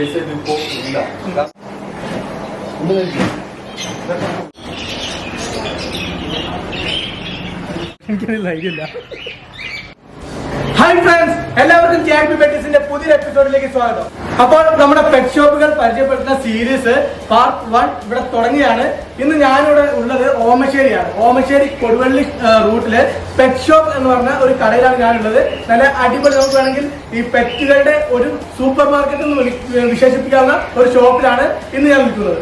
Normal price ആയിട്ട് ഇപ്പോ ഇല്ല എനിക്കൊരു ധൈര്യമില്ല ഹായ് ഫ്രണ്ട്സ് എല്ലാവർക്കും ജെ പി പുതിയ പുതിയൊരു എപ്പിസോഡിലേക്ക് സ്വാഗതം. അപ്പോൾ നമ്മുടെ പെറ്റ് ഷോപ്പുകൾ പരിചയപ്പെടുത്തുന്ന സീരീസ് പാർട്ട് വൺ ഇവിടെ തുടങ്ങിയാണ്. ഇന്ന് ഞാനിവിടെ ഉള്ളത് ഓമശ്ശേരിയാണ്. ഓമശ്ശേരി കൊടുവള്ളി റൂട്ടിൽ പെറ്റ് ഷോപ്പ് എന്ന് പറഞ്ഞ ഒരു കടയിലാണ് ഞാനുള്ളത്. നല്ല അടിപൊളി നമുക്ക് വേണമെങ്കിൽ ഈ പെറ്റുകളുടെ ഒരു സൂപ്പർ മാർക്കറ്റ് എന്ന് വിശേഷിപ്പിക്കാവുന്ന ഒരു ഷോപ്പിലാണ് ഇന്ന് ഞാൻ നിൽക്കുന്നത്.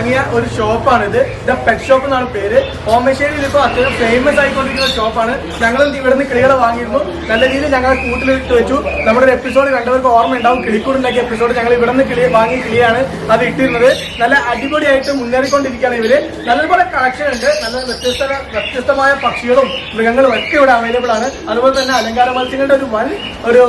തുടങ്ങിയ ഒരു ഷോപ്പാണിത് ദ പെറ്റ് ഷോപ്പ് എന്നാണ് പേര്. ഓമശ്ശേരിയിൽ ഇപ്പോൾ അത്യാവശ്യം ഫേമസ് ആയിക്കൊണ്ടിരിക്കുന്ന ഷോപ്പാണ്. ഞങ്ങൾ നിന്ന് കിളികളെ വാങ്ങിയിരുന്നു. നല്ല രീതിയിൽ ഞങ്ങൾ കൂട്ടിലിട്ട് വെച്ചു. നമ്മുടെ ഒരു എപ്പിസോഡ് കണ്ടവർക്ക് ഓർമ്മ ഉണ്ടാവും. കിളിക്കൂടുണ്ടാക്കിയ എപ്പിസോഡ് ഞങ്ങൾ ഇവിടെ നിന്ന് കിളി വാങ്ങി കിളിയാണ് അത് ഇട്ടിരുന്നത്. നല്ല അടിപൊളിയായിട്ട് മുന്നേറിക്കൊണ്ടിരിക്കുകയാണ് ഇവർ. നല്ലപോലെ കളക്ഷൻ ഉണ്ട്. നല്ല വ്യത്യസ്ത വ്യത്യസ്തമായ പക്ഷികളും മൃഗങ്ങളും ഒക്കെ ഇവിടെ അവൈലബിൾ ആണ്. അതുപോലെ തന്നെ അലങ്കാര മത്സ്യങ്ങളുടെ ഒരു വൻ ഒരു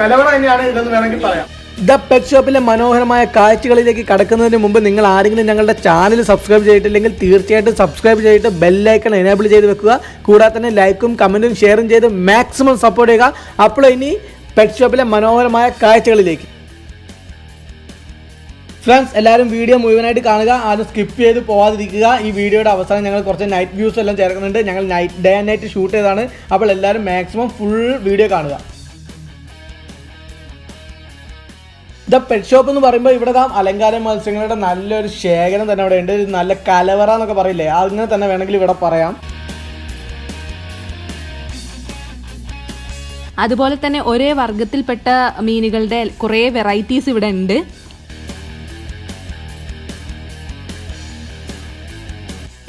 കലവറ തന്നെയാണ് ഇതെന്ന് വേണമെങ്കിൽ പറയാം. ദ പെറ്റ് ഷോപ്പിലെ മനോഹരമായ കാഴ്ചകളിലേക്ക് കടക്കുന്നതിന് മുമ്പ് നിങ്ങൾ ആരെങ്കിലും ഞങ്ങളുടെ ചാനൽ സബ്സ്ക്രൈബ് ചെയ്തിട്ടില്ലെങ്കിൽ തീർച്ചയായിട്ടും സബ്സ്ക്രൈബ് ചെയ്തിട്ട് ബെല്ലൈക്കൺ എനേബിൾ ചെയ്ത് വെക്കുക. കൂടാതെ തന്നെ ലൈക്കും കമന്റും ഷെയറും ചെയ്ത് മാക്സിമം സപ്പോർട്ട് ചെയ്യുക. അപ്പോൾ ഇനി പെറ്റ് ഷോപ്പിലെ മനോഹരമായ കാഴ്ചകളിലേക്ക്. ഫ്രണ്ട്സ് എല്ലാവരും വീഡിയോ മുഴുവനായിട്ട് കാണുക. ആരും സ്കിപ്പ് ചെയ്ത് പോവാതിരിക്കുക. ഈ വീഡിയോയുടെ അവസാനം ഞങ്ങൾ കുറച്ച് നൈറ്റ് വ്യൂസ് എല്ലാം ചേർക്കുന്നുണ്ട്. ഞങ്ങൾ night day and night shoot ചെയ്താണ് അപ്പോൾ എല്ലാവരും മാക്സിമം ഫുൾ വീഡിയോ കാണുക. ദ പെറ്റ് ഷോപ്പ് എന്ന് പറയുമ്പോൾ ഇവിടെ ആ അലങ്കാര മത്സ്യങ്ങളുടെ നല്ലൊരു ശേഖരം തന്നെ അവിടെ ഉണ്ട് ഒരു നല്ല കലവറ എന്നൊക്കെ പറയില്ലേ? അങ്ങനെ തന്നെ വേണമെങ്കിൽ ഇവിടെ പറയാം. അതുപോലെ തന്നെ ഒരേ വർഗത്തിൽപ്പെട്ട മീനുകളുടെ കുറേ വെറൈറ്റീസ് ഇവിടെ ഉണ്ട്.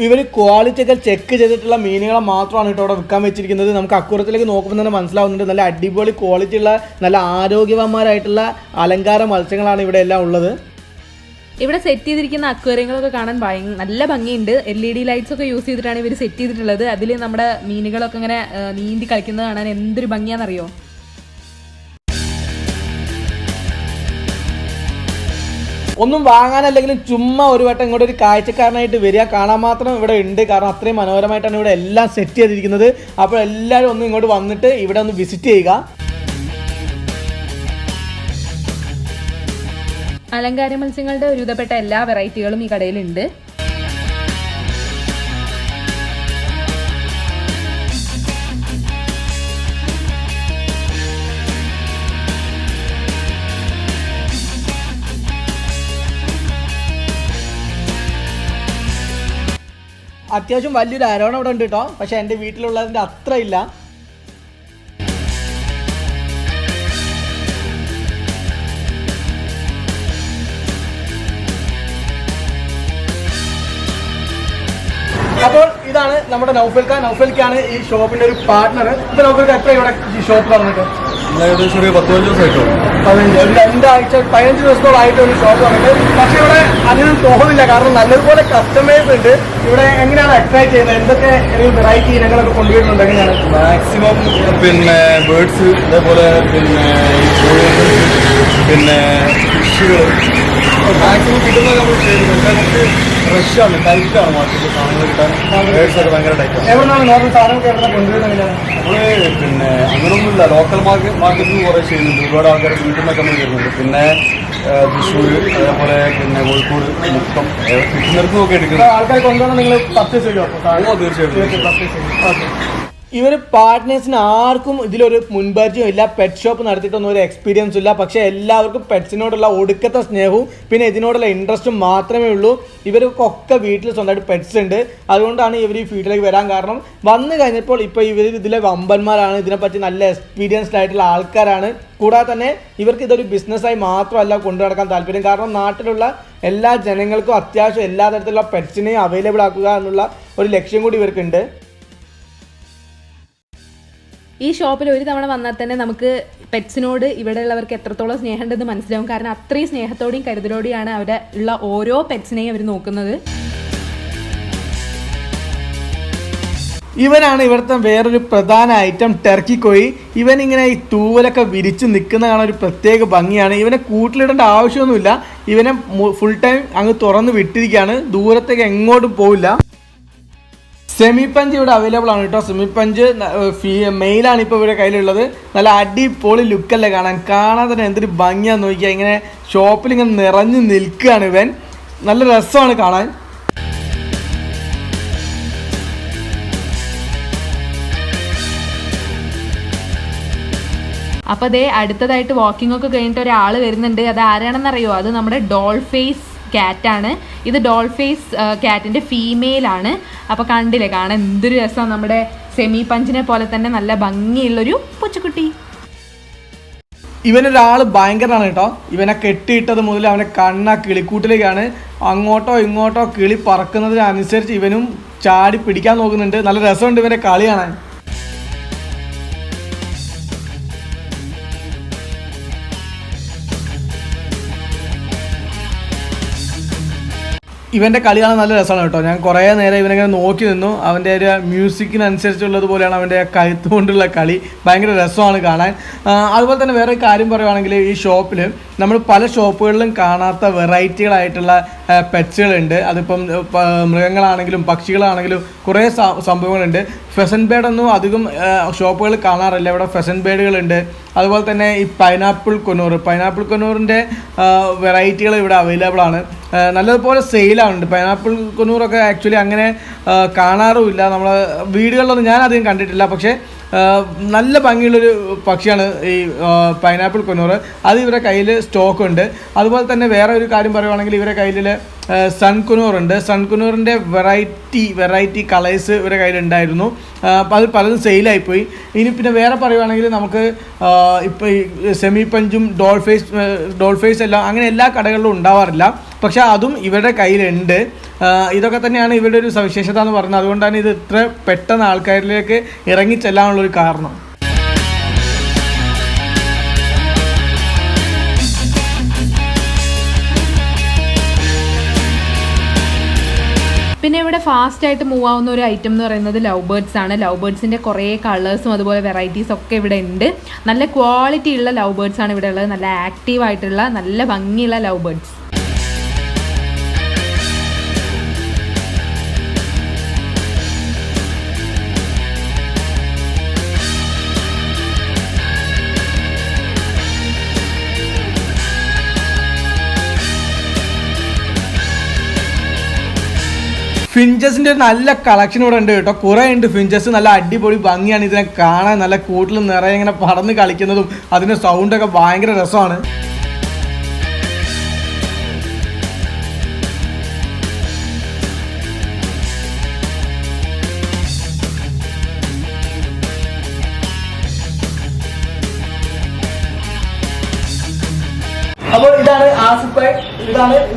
ഇവർ ക്വാളിറ്റി ഒക്കെ ചെക്ക് ചെയ്തിട്ടുള്ള മീനുകളെ മാത്രമാണ് കേട്ടോ അവിടെ വിൽക്കാൻ വെച്ചിരിക്കുന്നത്. നമുക്ക് അക്കുറത്തിലേക്ക് നോക്കുമ്പോൾ തന്നെ മനസ്സിലാവുന്നുണ്ട്. നല്ല അടിപൊളി ക്വാളിറ്റി ഉള്ള നല്ല ആരോഗ്യവന്മാരായിട്ടുള്ള അലങ്കാര മത്സ്യങ്ങളാണ് ഇവിടെ എല്ലാം ഉള്ളത്. ഇവിടെ സെറ്റ് ചെയ്തിരിക്കുന്ന അക്വേറിയങ്ങളൊക്കെ കാണാൻ നല്ല ഭംഗിയുണ്ട്. എൽ ഇ ഡി ലൈറ്റ്സ് ഒക്കെ യൂസ് ചെയ്തിട്ടാണ് ഇവർ സെറ്റ് ചെയ്തിട്ടുള്ളത്. അതിൽ നമ്മുടെ മീനുകളൊക്കെ ഇങ്ങനെ നീന്തി കളിക്കുന്നത് കാണാൻ എന്തൊരു ഭംഗിയാണെന്നറിയോ? ഒന്നും വാങ്ങാനല്ലെങ്കിലും ചുമ്മാ ഒരു വട്ടം ഇങ്ങോട്ട് ഒരു കാഴ്ചക്കാരനായിട്ട് വരിക. കാണാൻ മാത്രം ഇവിടെ ഉണ്ട്. കാരണം അത്രയും മനോഹരമായിട്ടാണ് ഇവിടെ എല്ലാം സെറ്റ് ചെയ്തിരിക്കുന്നത്. അപ്പോൾ എല്ലാവരും ഒന്ന് ഇങ്ങോട്ട് വന്നിട്ട് ഇവിടെ ഒന്ന് വിസിറ്റ് ചെയ്യുക. അലങ്കാര മത്സ്യങ്ങളുടെ ഒരുവിധപ്പെട്ട എല്ലാ വെറൈറ്റികളും ഈ കടയിലുണ്ട്. അത്യാവശ്യം വലിയൊരു അരവണ ഇവിടെ ഉണ്ട് കേട്ടോ പക്ഷെ എന്റെ വീട്ടിലുള്ളതിന്റെ അത്ര ഇല്ല. അപ്പോൾ ഇതാണ് നമ്മുടെ നൗഫൽക്ക. നൗഫൽക്കാണ് ഈ ഷോപ്പിന്റെ ഒരു പാർട്ട്ണർ ഇപ്പൊ നൗഫൽക്ക എത്ര ഇവിടെ ഈ ഷോപ്പ് പറഞ്ഞിട്ട് ഏകദേശം ഒരു പത്ത് പതിനഞ്ച് ദിവസമായിട്ടുള്ളൂ ഒരു രണ്ടാഴ്ച പതിനഞ്ച് ദിവസത്തോളായിട്ട് ഒരു ഷോപ്പ് വന്നിട്ട്. പക്ഷെ ഇവിടെ അങ്ങനെ തോന്നില്ല കാരണം നല്ലതുപോലെ കസ്റ്റമേഴ്സ് ഉണ്ട്. ഇവിടെ എങ്ങനെയാണ് അട്രാക്ട് ചെയ്യുന്നത്? എന്തൊക്കെ വെറൈറ്റി ഇനങ്ങളൊക്കെ കൊണ്ടുവരുന്നുണ്ട്? എങ്ങനെയാണ്? മാക്സിമം പിന്നെ ബേർഡ്സ് അതേപോലെ പിന്നെ പിന്നെ ഫിഷുകൾ മാക്സിമം കിട്ടുന്ന നമ്മൾ ചെയ്യുന്നത് നമുക്ക് റഷാണ് ടൈറ്റാണ് മാർക്കറ്റിൽ സാധനങ്ങൾ കിട്ടാൻ. ബേർഡ്സ് ഒക്കെ ഭയങ്കര ടൈറ്റാണ് എവിടെ നിന്നാണ് നോർമൽ സാധനമൊക്കെ എവിടെ കൊണ്ടുവരുന്നത് എങ്ങനെയാണ്? നമ്മൾ പിന്നെ അങ്ങനൊന്നുമില്ല. ലോക്കൽ മാർക്കറ്റ് മാർക്കറ്റിൽ കുറേ ചെയ്യുന്നുണ്ട്. ഒരുപാട് ആൾക്കാർ വീട്ടിൽ നിന്നൊക്കെ നമ്മൾ വരുന്നുണ്ട് പിന്നെ തൃശ്ശൂർ അതേപോലെ പിന്നെ കോഴിക്കോട് മുക്കം കിട്ടുന്നിടത്തും ഒക്കെ എടുക്കുന്നത് ആൾക്കാർ കൊണ്ടുവന്നാൽ നിങ്ങൾ പർച്ചേസ് ചെയ്യുമോ തീർച്ചയായിട്ടും. ഇവർ പാർട്ട്നേഴ്സിന് ആർക്കും ഇതിലൊരു മുൻപരിചയം ഇല്ല. പെറ്റ് ഷോപ്പ് നടത്തിയിട്ടൊന്നും ഒരു എക്സ്പീരിയൻസ് ഇല്ല. പക്ഷേ എല്ലാവർക്കും പെറ്റ്സിനോടുള്ള ഒടുക്കത്തെ സ്നേഹവും പിന്നെ ഇതിനോടുള്ള ഇൻട്രസ്റ്റും മാത്രമേ ഉള്ളൂ. ഇവർക്കൊക്കെ വീട്ടിൽ സ്വന്തമായിട്ട് പെറ്റ്സ് ഉണ്ട്. അതുകൊണ്ടാണ് ഇവർ ഈ ഫീൽഡിലേക്ക് വരാൻ കാരണം. വന്നു കഴിഞ്ഞപ്പോൾ ഇപ്പോൾ ഇവർ ഇതിലെ വമ്പന്മാരാണ്. ഇതിനെപ്പറ്റി നല്ല എക്സ്പീരിയൻസ്ഡ് ആയിട്ടുള്ള ആൾക്കാരാണ്. കൂടാതെ തന്നെ ഇവർക്ക് ഇതൊരു ബിസിനസ്സായി മാത്രമല്ല കൊണ്ടു നടക്കാൻ താല്പര്യം. കാരണം നാട്ടിലുള്ള എല്ലാ ജനങ്ങൾക്കും അത്യാവശ്യം എല്ലാ തരത്തിലുള്ള പെറ്റ്സിനെയും അവൈലബിൾ ആക്കുക എന്നുള്ള ഒരു ലക്ഷ്യം കൂടി ഇവർക്കുണ്ട്. ഈ ഷോപ്പിൽ ഒരു തവണ വന്നാൽ തന്നെ നമുക്ക് പെറ്റ്സിനോട് ഇവിടെ ഉള്ളവർക്ക് എത്രത്തോളം സ്നേഹമുണ്ടെന്ന് മനസ്സിലാവും. കാരണം അത്രയും സ്നേഹത്തോടെയും കരുതലോടെയാണ് അവിടെ ഉള്ള ഓരോ പെറ്റ്സിനെയും അവർ നോക്കുന്നത്. ഇവനാണ് ഇവിടുത്തെ വേറൊരു പ്രധാന ഐറ്റം ടെർക്കി കോഴി ഇവൻ ഇങ്ങനെ ഈ തൂവലൊക്കെ വിരിച്ച് നിൽക്കുന്ന കാണാൻ ഒരു പ്രത്യേക ഭംഗിയാണ്. ഇവനെ കൂട്ടിലിടേണ്ട ആവശ്യമൊന്നുമില്ല. ഇവനെ ഫുൾ ടൈം അങ്ങ് തുറന്ന് വിട്ടിരിക്കുകയാണ്. ദൂരത്തേക്ക് എങ്ങോട്ടും പോവില്ല. സെമി പഞ്ച് ഇവിടെ അവൈലബിൾ ആണ് കേട്ടോ സെമി പഞ്ച് മെയിലാണ് ഇപ്പോൾ ഇവിടെ കയ്യിലുള്ളത്. നല്ല അടിപൊളി ലുക്കല്ലേ കാണാൻ. കാണാൻ തന്നെ എന്തൊരു ഭംഗിയാന്ന് നോക്കിയാൽ ഇങ്ങനെ ഷോപ്പിൽ ഇങ്ങനെ നിറഞ്ഞു നിൽക്കുകയാണ് ഇവൻ. നല്ല രസമാണ് കാണാൻ. അപ്പോൾ ദേ അടുത്തതായിട്ട് വാക്കിംഗ് ഒക്കെ കഴിഞ്ഞിട്ട് ഒരാൾ വരുന്നുണ്ട്. അത് ആരാണെന്നറിയോ? അത് നമ്മുടെ ഡോൾ ഫേസ് ക്യാറ്റാണ് ഇത് ഡോൾ ഫേസ് ക്യാറ്റിന്റെ ഫീമെയിലാണ് അപ്പോൾ കണ്ടില്ലേ കാണാൻ എന്തൊരു രസമാണ് നമ്മുടെ സെമി പഞ്ചിനെ പോലെ തന്നെ നല്ല ഭംഗിയുള്ളൊരു പൂച്ചക്കുട്ടി. ഇവനൊരാൾ ഭയങ്കരമാണ് കേട്ടോ. ഇവനെ കെട്ടിയിട്ടത് മുതൽ അവനെ കണ്ണ കിളിക്കൂട്ടിലേക്കാണ് അങ്ങോട്ടോ ഇങ്ങോട്ടോ കിളി പറക്കുന്നതിനനുസരിച്ച് ഇവനും ചാടി പിടിക്കാൻ നോക്കുന്നുണ്ട്. നല്ല രസമുണ്ട് ഇവന്റെ കളി കാണാൻ. ഇവന്റെ കളി കാണാൻ നല്ല രസമാണ് കേട്ടോ. ഞാൻ കുറേ നേരം ഇവനിങ്ങനെ നോക്കി നിന്നു. അവന്റെ ഒരു മ്യൂസിക്കിനനുസരിച്ചുള്ളത് പോലെയാണ് അവന്റെ കഴുത്ത് കൊണ്ടുള്ള കളി. ഭയങ്കര രസമാണ് കാണാൻ. അതുപോലെ തന്നെ വേറെ കാര്യം പറയുവാണെങ്കിൽ ഈ ഷോപ്പിൽ നമ്മൾ പല ഷോപ്പുകളിലും കാണാത്ത വെറൈറ്റികളായിട്ടുള്ള പെറ്റ്സുകളുണ്ട്. അതിപ്പം മൃഗങ്ങളാണെങ്കിലും പക്ഷികളാണെങ്കിലും കുറേ സംഭവങ്ങളുണ്ട്. ഫെസൻ ബേഡൊന്നും അധികം ഷോപ്പുകളിൽ കാണാറില്ല. ഇവിടെ ഫെസൻ ബേഡുകളുണ്ട് അതുപോലെ തന്നെ ഈ പൈനാപ്പിൾ കൊന്നൂർ പൈനാപ്പിൾ കൊന്നൂറിന്റെ വെറൈറ്റികൾ ഇവിടെ അവൈലബിൾ ആണ്. നല്ലതുപോലെ സെയിലാവുന്നുണ്ട് പൈനാപ്പിൾ കൊന്നൂറൊക്കെ ആക്ച്വലി അങ്ങനെ കാണാറുമില്ല. നമ്മൾ വീടുകളിലൊന്നും ഞാൻ അധികം കണ്ടിട്ടില്ല. പക്ഷേ നല്ല ഭംഗിയുള്ളൊരു പക്ഷിയാണ് ഈ പൈനാപ്പിൾ കൊന്നൂർ അത് ഇവരുടെ കയ്യിൽ സ്റ്റോക്ക് ഉണ്ട്. അതുപോലെ തന്നെ വേറെ ഒരു കാര്യം പറയുവാണെങ്കിൽ ഇവരുടെ കയ്യിൽ സൺ കുനൂറിന്റെ വെറൈറ്റി വെറൈറ്റി കളേഴ്സ് ഇവരുടെ കയ്യിലുണ്ടായിരുന്നു അത് പലതും സെയിലായിപ്പോയി ഇനി പിന്നെ വേറെ പറയുവാണെങ്കിൽ നമുക്ക് ഇപ്പോൾ ഈ semi പഞ്ചും doll face doll face doll face എല്ലാം അങ്ങനെ എല്ലാ കടകളിലും ഉണ്ടാവാറില്ല. പക്ഷേ അതും ഇവരുടെ കയ്യിലുണ്ട്. ഇതൊക്കെ തന്നെയാണ് ഇവരുടെ ഒരു സവിശേഷത എന്ന് പറയുന്നത് അതുകൊണ്ടാണ് ഇത് ഇത്ര പെട്ടെന്ന് ആൾക്കാരിലേക്ക് ഇറങ്ങി ചെല്ലാനുള്ളൊരു കാരണം. പിന്നെ ഇവിടെ ഫാസ്റ്റ് ആയിട്ട് മൂവ് ആവുന്ന ഒരു ഐറ്റം എന്ന് പറയുന്നത് ലവ് ബേർഡ്സ് ആണ്. ലവ് ബേർഡ്സിന്റെ കുറേ കളേഴ്സും അതുപോലെ വെറൈറ്റീസ് ഒക്കെ ഇവിടെ ഉണ്ട്. നല്ല ക്വാളിറ്റി ഉള്ള ലവ് ബേർഡ്സ് ആണ് ഇവിടെ ഉള്ളത്. നല്ല ആക്റ്റീവ് ആയിട്ടുള്ള നല്ല ഭംഗിയുള്ള ലവ് ബേർഡ്സ് ഫിഞ്ചസിന്റെ ഒരു നല്ല കളക്ഷൻ ഇവിടെ ഉണ്ട് കേട്ടോ. കുറേ ഉണ്ട് ഫിഞ്ചസ് നല്ല അടിപൊളി ഭംഗിയാണ് ഇതിനെ കാണാൻ. നല്ല കൂട്ടിൽ നിറയെ ഇങ്ങനെ പറന്ന് കളിക്കുന്നതും അതിന്റെ സൗണ്ടൊക്കെ ഭയങ്കര രസമാണ്.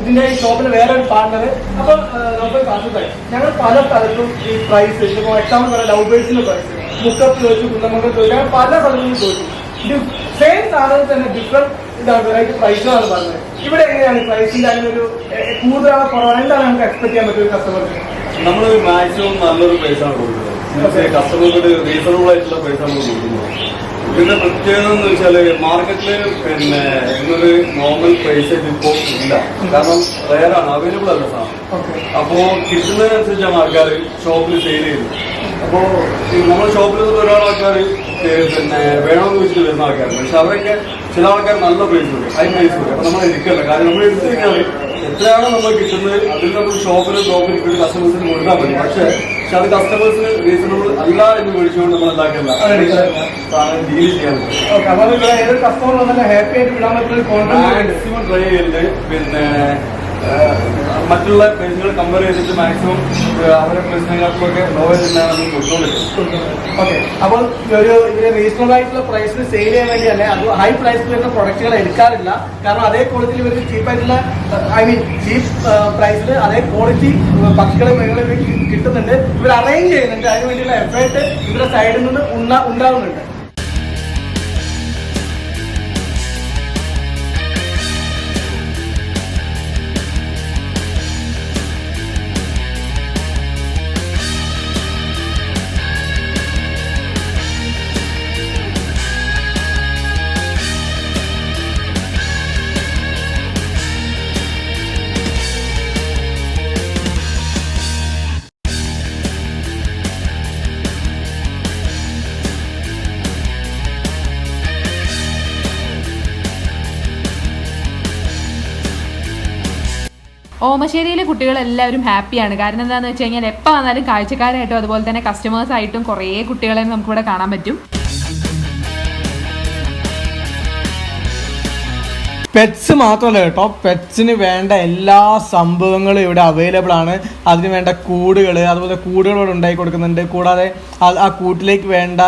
ഇതിന്റെ ഈ ഷോപ്പിലെ വേറെ ഒരു പാർട്ണർ അപ്പൊ നമുക്ക് ഭായ് ഞങ്ങൾ പല സ്ഥലത്തും ഈ പ്രൈസ് ഇപ്പോൾ എക്സാമ്പിൾ പറയാം ലവ് ബേഴ്സിന്റെ പ്രൈസ് മുക്കത്ത് ചോദിച്ചു കുന്നമംഗലത്ത് ചോദിച്ചു അങ്ങനെ പല സ്ഥലത്തും ചോദിച്ചു. സെയിം സാധനം തന്നെ ഡിഫറെന്റ് ഇതാണ് വെറൈറ്റി പ്രൈസാണ് പറഞ്ഞത്. ഇവിടെ എങ്ങനെയാണ് പ്രൈസിന്റെ അങ്ങനെ ഒരു കൂടുതലാണോ കുറവാണ്? എന്താണ് നമുക്ക് എക്സ്പെക്ട് ചെയ്യാൻ പറ്റും കസ്റ്റമർക്ക് നമ്മൾ മാക്സിമം നല്ലൊരു പ്രൈസാണ് കൊടുക്കുന്നത്. കസ്റ്റമർക്ക് റീസണബിൾ ആയിട്ടുള്ള പൈസ നമ്മൾ കൊടുക്കുന്നു ഇതിന്റെ പ്രത്യേകത എന്ന് വെച്ചാൽ മാർക്കറ്റിൽ പിന്നെ ഇന്നൊരു നോർമൽ പ്രൈസ് ഇപ്പോൾ ഇല്ല. കാരണം റയറാണ് അവൈലബിൾ അല്ല സാധനം. അപ്പോ കിട്ടുന്നതിനനുസരിച്ചാണ് ആൾക്കാർ ഷോപ്പിൽ സെയിൽ ചെയ്യുന്നത്. അപ്പോ നമ്മൾ ഷോപ്പിൽ നിന്ന് ഒരുപാട് ആൾക്കാർ പിന്നെ വേണമെന്ന് വെച്ചിട്ട് വരുന്ന ആൾക്കാരുണ്ട് പക്ഷെ അവരൊക്കെ ചില ആൾക്കാർ നല്ല പ്രൈസ് വരും ഹൈ പ്രൈസ് വരും അപ്പൊ നമ്മൾ എടുക്കണ്ട കാരണം നമ്മൾ എടുത്തു കഴിഞ്ഞാൽ എത്രയാണോ നമ്മൾ കിട്ടുന്നത് അതിൽ നമ്മൾ ഷോപ്പിൽ ഷോപ്പിൽ കസ്റ്റമേഴ്സിന് കൊടുക്കാൻ പറ്റും പക്ഷെ പക്ഷെ അത് കസ്റ്റമേഴ്സിന് റീസണബിൾ അല്ല എന്ന് മേടിച്ചുകൊണ്ട് നമ്മൾ എന്താക്കില്ല ഡീൽ ഉണ്ട് മാക്സിമം ട്രൈ ചെയ്തിട്ട് പിന്നെ മറ്റുള്ള പേജുകൾ കമ്പയർ ചെയ്തിട്ട് മാക്സിമം അവരുടെ പ്രശ്നങ്ങൾക്കൊക്കെ നോവൽ തന്നെയാണ് നമ്മൾ കൊടുത്തുകൊണ്ടിരിക്കുന്നത് ഓക്കെ അപ്പോൾ ഒരു ഇതിന് റീസണബിൾ ആയിട്ടുള്ള പ്രൈസിൽ സെയിൽ ചെയ്യാൻ വേണ്ടി തന്നെ അത് ഹൈ പ്രൈസിൽ വരുന്ന പ്രൊഡക്റ്റുകൾ എടുക്കാറില്ല. കാരണം അതേ ക്വാളിറ്റിയിൽ ഇവർക്ക് ചീപ്പായിട്ടുള്ള ഐ മീൻ ചീപ്പ് പ്രൈസിൽ അതേ ക്വാളിറ്റി പക്ഷികളെ മൃഗങ്ങളെ കിട്ടുന്നുണ്ട്. ഇവർ അറേഞ്ച് ചെയ്യുന്നുണ്ട്. അതിന് വേണ്ടിയുള്ള എഫേർട്ട് ഇവരുടെ സൈഡിൽ നിന്ന് ഉണ്ടാ- ഉണ്ടാവുന്നുണ്ട്. ഓമശ്ശേരിയിലെ കുട്ടികൾ എല്ലാവരും ഹാപ്പിയാണ്. കാരണം എന്താണെന്ന് വെച്ച് കഴിഞ്ഞാൽ എപ്പോൾ വന്നാലും കാഴ്ചക്കാരായിട്ടും അതുപോലെ തന്നെ കസ്റ്റമേഴ്സ് ആയിട്ടും കുറേ കുട്ടികളെ നമുക്കിവിടെ കാണാൻ പറ്റും. പെറ്റ്സ് മാത്രമല്ല കേട്ടോ. പെറ്റ്സിന് വേണ്ട എല്ലാ സംഭവങ്ങളും ഇവിടെ അവൈലബിൾ ആണ്. അതിന് വേണ്ട കൂടുകൾ അതുപോലെ കൂടുകൾ ഇവിടെ ഉണ്ടാക്കി കൊടുക്കുന്നുണ്ട്. കൂടാതെ ആ കൂട്ടിലേക്ക് വേണ്ട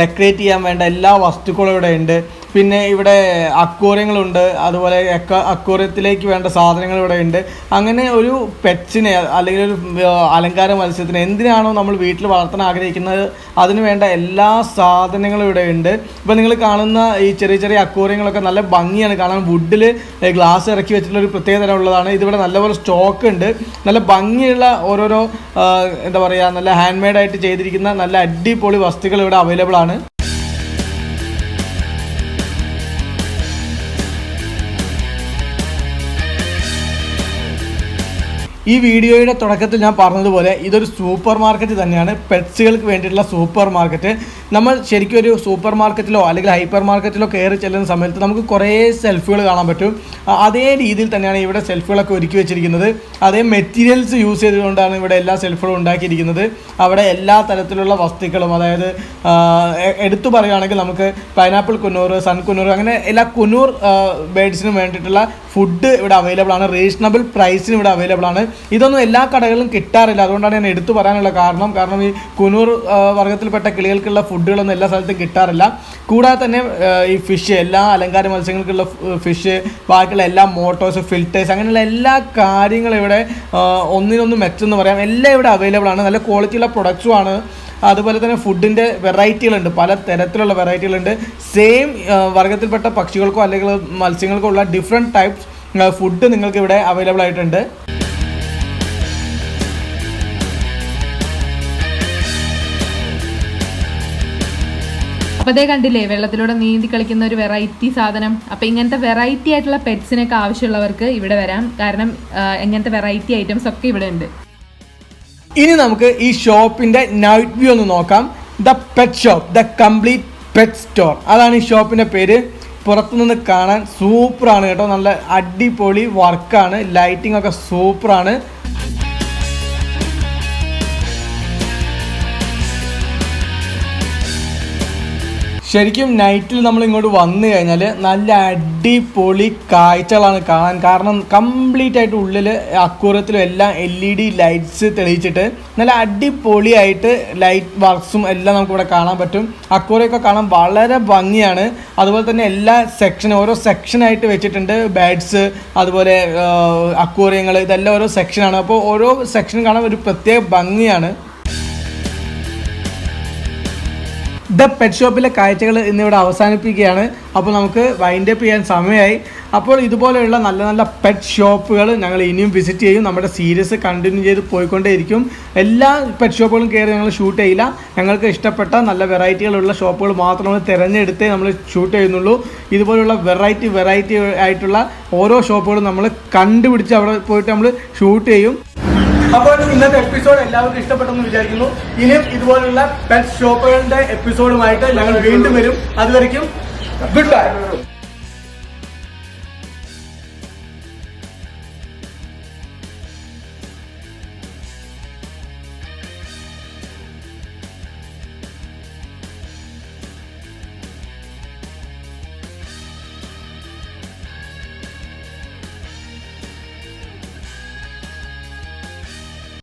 ഡെക്കറേറ്റ് ചെയ്യാൻ വേണ്ട എല്ലാ വസ്തുക്കളും ഇവിടെ ഉണ്ട്. പിന്നെ ഇവിടെ അക്വേറിയങ്ങളുണ്ട് അതുപോലെ അക്വേറിയത്തിലേക്ക് വേണ്ട സാധനങ്ങൾ ഇവിടെ ഉണ്ട്. അങ്ങനെ ഒരു പെറ്റ്സിനെ അല്ലെങ്കിൽ ഒരു അലങ്കാര മത്സ്യത്തിന് എന്തിനാണോ നമ്മൾ വീട്ടിൽ വളർത്താൻ ആഗ്രഹിക്കുന്നത്? അതിന് വേണ്ട എല്ലാ സാധനങ്ങളും ഇവിടെ ഉണ്ട്. ഇപ്പോൾ നിങ്ങൾ കാണുന്ന ഈ ചെറിയ ചെറിയ അക്വേറിയങ്ങളൊക്കെ നല്ല ഭംഗിയാണ്. കാണാൻ വുഡിൽ ഗ്ലാസ് ഇറക്കി വെച്ചിട്ടുള്ള ഒരു പ്രത്യേകത ഉള്ളതാണ്. ഇതിവിടെ നല്ലപോലെ സ്റ്റോക്ക് ഉണ്ട്. നല്ല ഭംഗിയുള്ള ഓരോരോ എന്താ പറയുക നല്ല ഹാൻഡ് മെയ്ഡായിട്ട് ചെയ്തിരിക്കുന്ന നല്ല അടിപൊളി വസ്തുക്കൾ ഇവിടെ അവൈലബിൾ ആണ്. ഈ വീഡിയോയുടെ തുടക്കത്തിൽ ഞാൻ പറഞ്ഞതുപോലെ ഇതൊരു സൂപ്പർ മാർക്കറ്റ് തന്നെയാണ് പെറ്റ്സുകൾക്ക് വേണ്ടിയിട്ടുള്ള സൂപ്പർ മാർക്കറ്റ് നമ്മൾ ശരിക്കും ഒരു സൂപ്പർ മാർക്കറ്റിലോ അല്ലെങ്കിൽ ഹൈപ്പർ മാർക്കറ്റിലോ കയറി ചെല്ലുന്ന സമയത്ത് നമുക്ക് കുറേ സെൽഫുകൾ കാണാൻ പറ്റും. അതേ രീതിയിൽ തന്നെയാണ് ഇവിടെ സെൽഫുകളൊക്കെ ഒരുക്കി വെച്ചിരിക്കുന്നത്. അതേ മെറ്റീരിയൽസ് യൂസ് ചെയ്തുകൊണ്ടാണ് ഇവിടെ എല്ലാ സെൽഫുകളും ഉണ്ടാക്കിയിരിക്കുന്നത്. അവിടെ എല്ലാ തരത്തിലുള്ള വസ്തുക്കളും അതായത് എടുത്തു പറയുകയാണെങ്കിൽ നമുക്ക് പൈനാപ്പിൾ കുന്നൂർ സൺ കുന്നൂർ അങ്ങനെ എല്ലാ കുന്നൂർ ബേഡ്സിനും വേണ്ടിയിട്ടുള്ള ഫുഡ് ഇവിടെ അവൈലബിൾ ആണ്. റീസണബിൾ പ്രൈസിന് ഇവിടെ അവൈലബിൾ ആണ്. ഇതൊന്നും എല്ലാ കടകളിലും കിട്ടാറില്ല. അതുകൊണ്ടാണ് ഞാൻ എടുത്തു പറയാനുള്ള കാരണം. കാരണം ഈ കുനൂർ ആ, വർഗത്തിൽപ്പെട്ട കിളികൾക്കുള്ള ഫുഡുകളൊന്നും എല്ലാ സ്ഥലത്തും കിട്ടാറില്ല. കൂടാതെ തന്നെ ഈ ഫിഷ് എല്ലാ അലങ്കാര മത്സ്യങ്ങൾക്കുള്ള ഫിഷ് ബാക്കിയുള്ള എല്ലാ മോട്ടോഴ്സ് ഫിൽറ്റേഴ്സ് അങ്ങനെയുള്ള എല്ലാ കാര്യങ്ങളും ഇവിടെ ഒന്നിനൊന്ന് മെച്ചെന്ന് പറയാം. എല്ലാം ഇവിടെ അവൈലബിൾ ആണ്. നല്ല ക്വാളിറ്റിയുള്ള പ്രൊഡക്ട്സും ആണ്. അതുപോലെ തന്നെ ഫുഡിന്റെ വെറൈറ്റികളുണ്ട് പല തരത്തിലുള്ള വെറൈറ്റികളുണ്ട് സെയിം വർഗത്തിൽപ്പെട്ട പക്ഷികൾക്കോ അല്ലെങ്കിൽ മത്സ്യങ്ങൾക്കോ ഉള്ള ഡിഫറെന്റ് ടൈപ്സ് ഫുഡ് നിങ്ങൾക്ക് ഇവിടെ അവൈലബിൾ ആയിട്ടുണ്ട്. അപ്പോൾ അതേ കണ്ടില്ലേ വെള്ളത്തിലൂടെ നീന്തി കളിക്കുന്ന ഒരു വെറൈറ്റി സാധനം. അപ്പോൾ ഇങ്ങനത്തെ വെറൈറ്റി ആയിട്ടുള്ള പെറ്റ്സിനൊക്കെ ആവശ്യമുള്ളവർക്ക് ഇവിടെ വരാം. കാരണം ഇങ്ങനത്തെ വെറൈറ്റി ഐറ്റംസ് ഒക്കെ ഇവിടെ ഉണ്ട്. ഇനി നമുക്ക് ഈ ഷോപ്പിന്റെ നൈറ്റ് വ്യൂ ഒന്ന് നോക്കാം. The pet shop the complete pet store അതാണ് ഈ ഷോപ്പിന്റെ പേര്. പുറത്തുനിന്ന് കാണാൻ സൂപ്പറാണ് കേട്ടോ. നല്ല അടിപൊളി വർക്കാണ് ലൈറ്റിംഗ് ഒക്കെ സൂപ്പറാണ് ശരിക്കും നൈറ്റിൽ നമ്മൾ ഇങ്ങോട്ട് വന്നു കഴിഞ്ഞാൽ നല്ല അടിപൊളി കാഴ്ചകളാണ് കാണാൻ. കാരണം കംപ്ലീറ്റ് ആയിട്ട് ഉള്ളിൽ അക്കൂറത്തിലും എല്ലാം എൽ ഇ ഡി ലൈറ്റ്സ് തെളിയിച്ചിട്ട് നല്ല അടിപൊളിയായിട്ട് ലൈറ്റ് വർക്ക്സും എല്ലാം നമുക്കിവിടെ കാണാൻ പറ്റും. അക്കൂറയൊക്കെ കാണാൻ വളരെ ഭംഗിയാണ്. അതുപോലെ തന്നെ എല്ലാ സെക്ഷനും ഓരോ സെക്ഷനായിട്ട് വെച്ചിട്ടുണ്ട്. ബാഡ്സ് അതുപോലെ അക്കൂറിയങ്ങൾ ഇതെല്ലാം ഓരോ സെക്ഷനാണ് അപ്പോൾ ഓരോ സെക്ഷനും കാണാൻ ഒരു പ്രത്യേക ഭംഗിയാണ്. ദ പെറ്റ് ഷോപ്പിലെ കാഴ്ചകൾ ഇന്നിവിടെ അവസാനിപ്പിക്കുകയാണ്. അപ്പോൾ നമുക്ക് വൈൻഡ് അപ്പ് ചെയ്യാൻ സമയമായി. അപ്പോൾ ഇതുപോലെയുള്ള നല്ല നല്ല പെറ്റ് ഷോപ്പുകൾ ഞങ്ങൾ ഇനിയും വിസിറ്റ് ചെയ്യും. നമ്മുടെ സീരീസ് കണ്ടിന്യൂ ചെയ്ത് പോയിക്കൊണ്ടേയിരിക്കും. എല്ലാ പെറ്റ് ഷോപ്പുകളും കയറി ഞങ്ങൾ ഷൂട്ട് ചെയ്യില്ല. ഞങ്ങൾക്ക് ഇഷ്ടപ്പെട്ട നല്ല വെറൈറ്റികളുള്ള ഷോപ്പുകൾ മാത്രം നമ്മൾ തിരഞ്ഞെടുത്തേ നമ്മൾ ഷൂട്ട് ചെയ്യുന്നുള്ളൂ. ഇതുപോലുള്ള വെറൈറ്റി വെറൈറ്റി ആയിട്ടുള്ള ഓരോ ഷോപ്പുകളും നമ്മൾ കണ്ടുപിടിച്ച് അവിടെ പോയിട്ട് നമ്മൾ ഷൂട്ട് ചെയ്യും. അപ്പോൾ ഇന്നത്തെ എപ്പിസോഡ് എല്ലാവർക്കും ഇഷ്ടപ്പെട്ടെന്ന് വിചാരിക്കുന്നു. ഇനിയും ഇതുപോലുള്ള പെറ്റ് ഷോപ്പുകളുടെ എപ്പിസോഡുമായിട്ട് ഞങ്ങൾ വീണ്ടും വരും. അതുവരെയ്ക്കും ഗുഡ് ബൈ